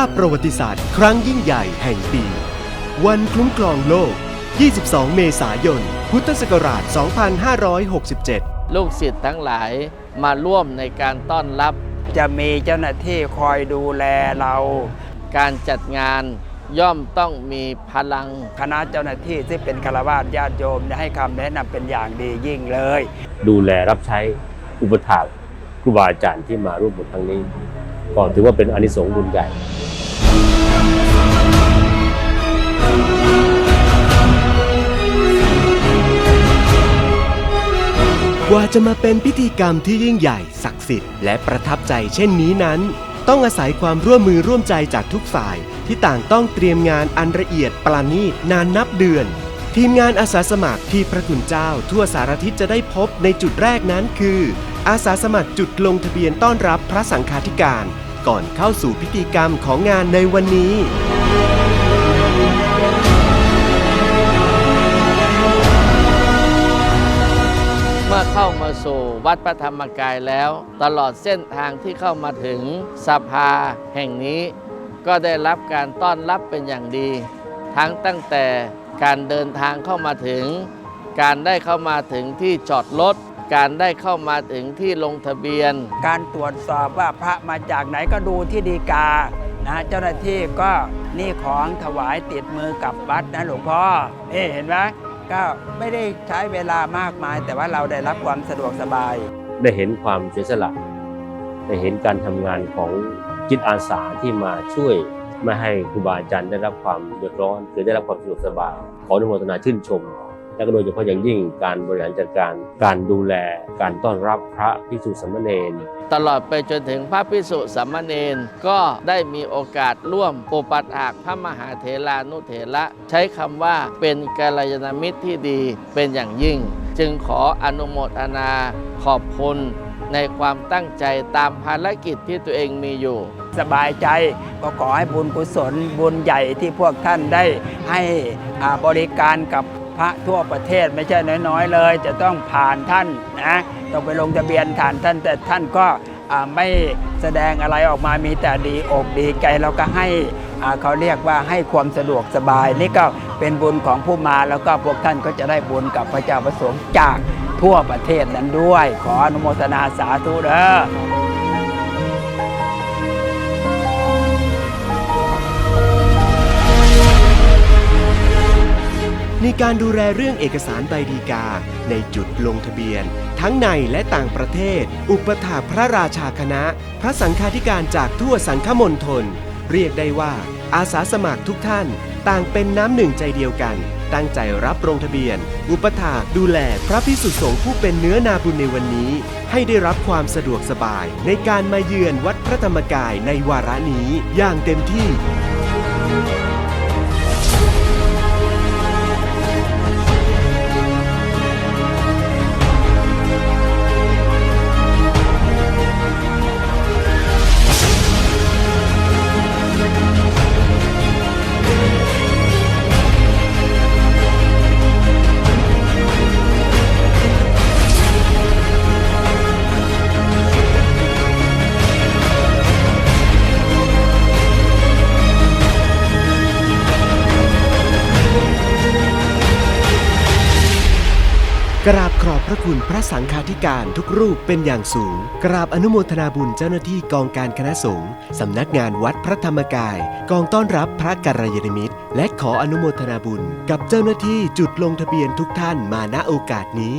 าพประวัติศาสตร์ครั้งยิ่งใหญ่แห่งปี วันคุ้มครองโลก 22 เมษายน พุทธศักราช 2567 ลูกศิษย์ทั้งหลายมาร่วมในการต้อนรับ จะมีเจ้าหน้าที่คอยดูแลเรา การจัดงานย่อมต้องมีพลังคณะเจ้าหน้าที่ที่เป็นคารวะญาติโยมให้คำแนะนำเป็นอย่างดียิ่งเลย ดูแลรับใช้อุปถากครูบาอาจารย์ที่มาร่วมบุญครั้งนี้ ก็ถือว่าเป็นอานิสงส์บุญใหญ่ ว่าจะมาเป็นพิธีกรรมที่ยิ่งใหญ่ศักดิ์สิทธิ์และประทับใจเช่นนี้นั้น ต้องอาศัยความร่วมมือร่วมใจจากทุกฝ่าย ที่ต่างต้องเตรียมงานอันละเอียดประณีตนานนับเดือน ทีมงานอาสาสมัครที่พระคุณเจ้าทั่วสารทิศจะได้พบในจุดแรกนั้นคือ อาสาสมัครจุดลงทะเบียนต้อนรับพระสังฆาธิการ ก่อนเข้าสู่พิธีกรรมของงานในวันนี้ สู่วัดพระธรรมกายแล้ว ตลอดเส้นทางที่เข้ามาถึงสภาแห่งนี้ ก็ได้รับการต้อนรับเป็นอย่างดี ทั้งตั้งแต่การเดินทางเข้ามาถึง การได้เข้ามาถึงที่จอดรถการได้เข้ามาถึงที่ลงทะเบียน การตรวจสอบว่าพระมาจากไหนก็ดูที่ดีกานะเจ้าหน้าที่ก็นี่ของถวายติดมือกับวัดนะหลวงพ่อนี่เห็นไหม ก็ไม่ได้ใช้เวลามากมาย แต่ว่าเราได้รับความสะดวกสบาย ได้เห็นความเสียสละได้เห็นการทำงานของจิตอาสาที่มาช่วยไม่ให้ครูบาอาจารย์ได้รับความเดือดร้อนหรือได้รับความสะดวกสบายขออนุโมทนาชื่นชม และก็โดยเฉพาะอย่างยิ่งการบริหารจัดการ การดูแล การต้อนรับพระภิกษุสามเณรตลอดไปจนถึงพระพิสุสามเณรก็ได้มีโอกาสร่วมอุปัฏฐากพระมหาเถรานุเถระใช้คำว่าเป็นกัลยาณมิตรที่ดีเป็นอย่างยิ่ง จึงขออนุโมทนาขอบคุณในความตั้งใจตามภารกิจที่ตัวเองมีอยู่ สบายใจก็ขอให้บุญกุศลบุญใหญ่ที่พวกท่านได้ให้อ่าบริการกับ พระทั่วประเทศไม่ใช่น้อยๆเลย จะต้องผ่านท่านนะต้องไปลงทะเบียนผ่านท่านแต่ท่านก็ไม่แสดงอะไรออกมามีแต่ดีอกดีใจเราก็ให้เขาเรียกว่าให้ความสะดวกสบาย นี่ก็เป็นบุญของผู้มาแล้วก็พวกท่านก็จะได้บุญกับพระเจ้าประสงค์จากทั่วประเทศนั้นด้วย ขออนุโมทนาสาธุเด้อ การดูแลเรื่องเอกสารใบดีกา ในจุดลงทะเบียน ทั้งในและต่างประเทศ อุปถาพระราชาคณะ พระสังฆาธิการจากทั่วสังฆมณฑลเรียกได้ว่า อาสาสมัครทุกท่าน ต่างเป็นน้ำหนึ่งใจเดียวกัน ตั้งใจรับลงทะเบียน อุปถาดูแลพระพิสุสงฆ์ผู้เป็นเนื้อนาบุญในวันนี้ ให้ได้รับความสะดวกสบาย ในการมาเยือนวัดพระธรรมกายในวาระนี้อย่างเต็มที่ กราบขอบพระคุณพระสังฆาธิการทุกรูปเป็นอย่างสูง กราบอนุโมทนาบุญเจ้าหน้าที่กองการคณะสงฆ์สำนักงานวัดพระธรรมกาย กองต้อนรับพระกัลยาณมิตร และขออนุโมทนาบุญ กับเจ้าหน้าที่จุดลงทะเบียนทุกท่านมาณโอกาสนี้